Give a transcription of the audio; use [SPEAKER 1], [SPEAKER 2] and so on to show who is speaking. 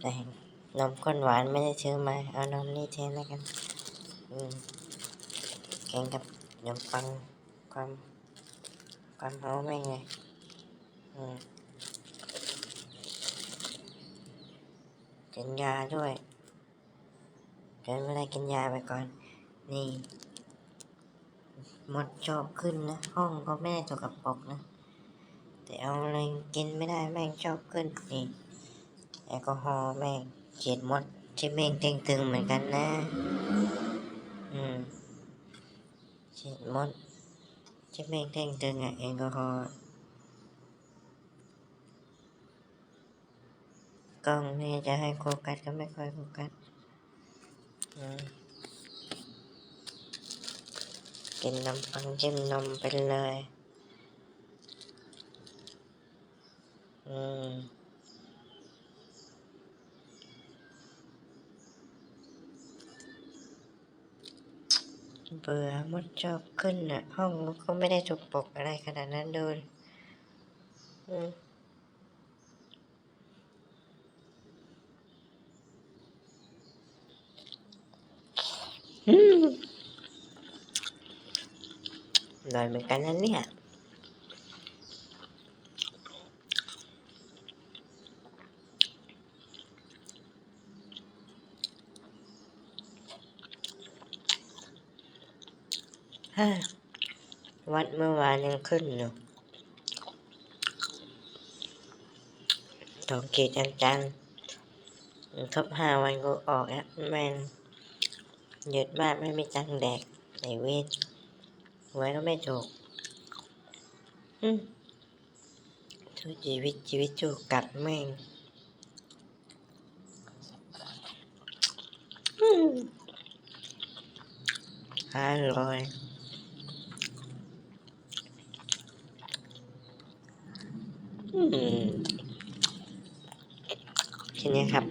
[SPEAKER 1] แต่นมข้นหวานไม่ได้ซื้อมา เอานมนี่แทนแล้วกันอืมแกงกับขนมปังความความเฮาแม่งไงกินยาด้วยเกินไม่ได้กินยาไปก่อน นี่ หมดชอบขึ้นนะ ห้องก็ไม่ได้สกปกนะ แต่เอาอะไรกินไม่ได้แม่งชอบขึ้นนี่ แอลกอฮอล์แม่งเขียนมดที่แม่งเต็งตึงเหมือนกันนะ อืมเขียนมดที่แม่งเต็งตึงอะแอลกอฮอล์กล้องนี่จะให้โฟกัสก็ไม่ค่อยโฟกัสอืมกินน้ำปังจิ้มนมไปเลย อืม เบื่อมดชอบขึ้นอะ ห้องก็ไม่ได้ถูกปกอะไรขนาดนั้นดูอืมอืมอร่อยเหมือนกันนะเนี่ย วัดเมื่อวานยังขึ้นอยู่สองขีดจังๆครบห้าวันกูออกแล้วแม่งหยุดบ้านไม่มีตังแดกในเวทหวยก็ไม่ถูกอืมทุกชีวิตชีวิตจูกัดแม่งอร่อย อืม ทีนี้ครับ